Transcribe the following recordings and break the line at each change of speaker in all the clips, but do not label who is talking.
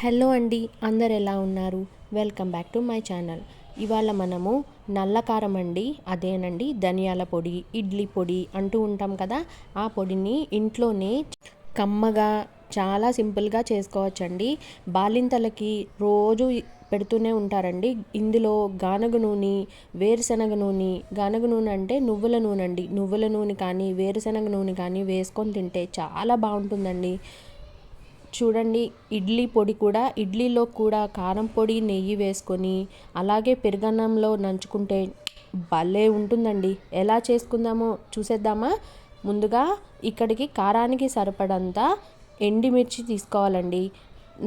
Hello అండి అందరు ఎలా ఉన్నారు? Welcome back to my channel. ఇవాళ మనము నల్ల కారం అండి అదేనండి ధనియాల పొడి ఇడ్లీ పొడి అంటూ ఉంటాం కదా ఆ పొడిని ఇంట్లోనే కమ్మగా చాలా సింపుల్గా చేసుకోవచ్చండి. బాలింతలకి రోజు పెడుతూనే ఉంటారండి. ఇందులో గానగ నూనె వేరుశనగ నూనె గానగ నూనె అంటే నువ్వుల నూనె అండి. నువ్వుల నూనె కానీ వేరుశనగ నూనె కానీ వేసుకొని తింటే చాలా బాగుంటుందండి. చూడండి ఇడ్లీ పొడి కూడా ఇడ్లీలో కూడా కారం పొడి నెయ్యి వేసుకొని అలాగే పెరుగన్నంలో నంచుకుంటే భలే ఉంటుందండి. ఎలా చేసుకుందామో చూసేద్దామా? ముందుగా ఇక్కడికి కారానికి సరిపడంత ఎండిమిర్చి తీసుకోవాలండి.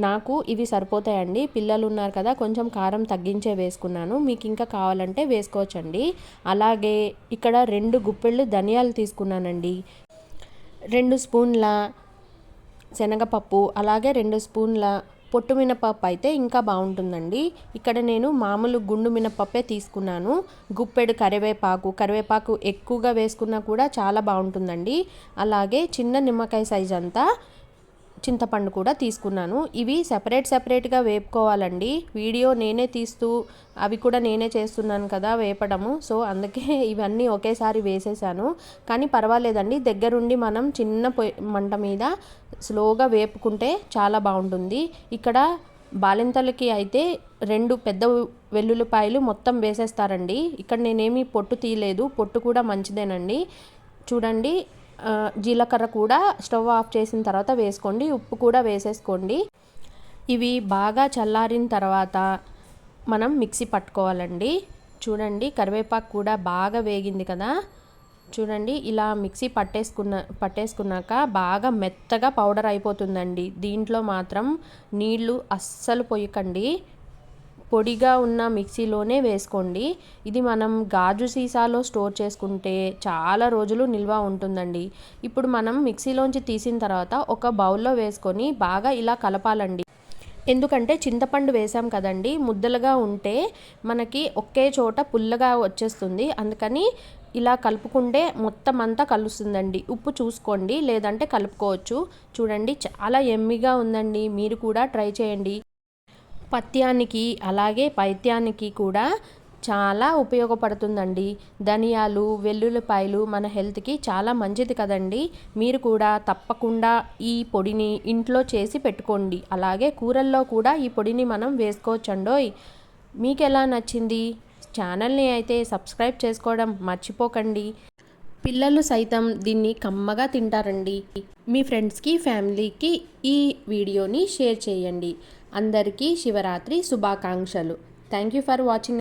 నాకు ఇవి సరిపోతాయండి. పిల్లలు ఉన్నారు కదా కొంచెం కారం తగ్గించే వేసుకున్నాను. మీకు ఇంకా కావాలంటే వేసుకోవచ్చండి. అలాగే ఇక్కడ రెండు గుప్పెళ్ళు ధనియాలు తీసుకున్నానండి. రెండు స్పూన్ల శనగపప్పు అలాగే రెండు స్పూన్ల పొట్టు మినపప్పు అయితే ఇంకా బాగుంటుందండి. ఇక్కడ నేను మామూలు గుండు మినపప్పే తీసుకున్నాను. గుప్పెడు కరివేపాకు కరివేపాకు ఎక్కువగా వేసుకున్నా కూడా చాలా బాగుంటుందండి. అలాగే చిన్న నిమ్మకాయ సైజ్ అంతా చింతపండు కూడా తీసుకున్నాను. ఇవి సెపరేట్ సెపరేట్గా వేపుకోవాలండి. వీడియో నేనే తీస్తూ అవి కూడా నేనే చేస్తున్నాను కదా వేపడము. సో అందుకే ఇవన్నీ ఒకేసారి వేసేసాను. కానీ పర్వాలేదండి. దగ్గరుండి మనం చిన్న పొయ్యి మంట మీద స్లోగా వేపుకుంటే చాలా బాగుంటుంది. ఇక్కడ బాలింతలకి అయితే రెండు పెద్ద వెల్లుల్లిపాయలు మొత్తం వేసేస్తారండి. ఇక్కడ నేనేమి పొట్టు తీయలేదు. పొట్టు కూడా మంచిదేనండి. చూడండి. జీలకర్ర కూడా స్టవ్ ఆఫ్ చేసిన తర్వాత వేసుకోండి ఉప్పు కూడా వేసేసుకోండి. ఇవి బాగా చల్లారిన తర్వాత మనం మిక్సీ పట్టుకోవాలండి. చూడండి కరివేపాకు కూడా బాగా వేగింది కదా. చూడండి ఇలా మిక్సీ పట్టేసుకున్న పట్టేసుకున్నాక బాగా మెత్తగా పౌడర్ అయిపోతుందండి. దీంట్లో మాత్రం నీళ్ళు అస్సలు పొయ్యకండి పొడిగా ఉన్న మిక్సీలోనే వేసుకోండి. ఇది మనం గాజు సీసాలో స్టోర్ చేసుకుంటే చాలా రోజులు నిల్వ ఉంటుందండి. ఇప్పుడు మనం మిక్సీలోంచి తీసిన తర్వాత ఒక బౌల్లో వేసుకొని బాగా ఇలా కలపాలండి. ఎందుకంటే చింతపండు వేసాం కదండి ముద్దలుగా ఉంటే మనకి ఒకే చోట పుల్లగా వచ్చేస్తుంది. అందుకని ఇలా కలుపుకుంటే మొత్తం అంతా కలుస్తుందండి. ఉప్పు చూసుకోండి లేదంటే కలుపుకోవచ్చు. చూడండి చాలా ఎమ్మిగా ఉందండి. మీరు కూడా ట్రై చేయండి. పత్యానికి అలాగే పైత్యానికి కూడా చాలా ఉపయోగపడుతుందండి. ధనియాలు వెల్లుల్లిపాయలు మన హెల్త్కి చాలా మంచిది కదండి. మీరు కూడా తప్పకుండా ఈ పొడిని ఇంట్లో చేసి పెట్టుకోండి. అలాగే కూరల్లో కూడా ఈ పొడిని మనం వేసుకోవచ్చండోయ్. మీకు ఎలా నచ్చింది? ఛానల్ని అయితే సబ్స్క్రైబ్ చేసుకోవడం మర్చిపోకండి. పిల్లలు సైతం దీన్ని కమ్మగా తింటారండి. మీ ఫ్రెండ్స్కి ఫ్యామిలీకి ఈ వీడియోని షేర్ చేయండి. అందరికీ శివరాత్రి శుభాకాంక్షలు. Thank you for watching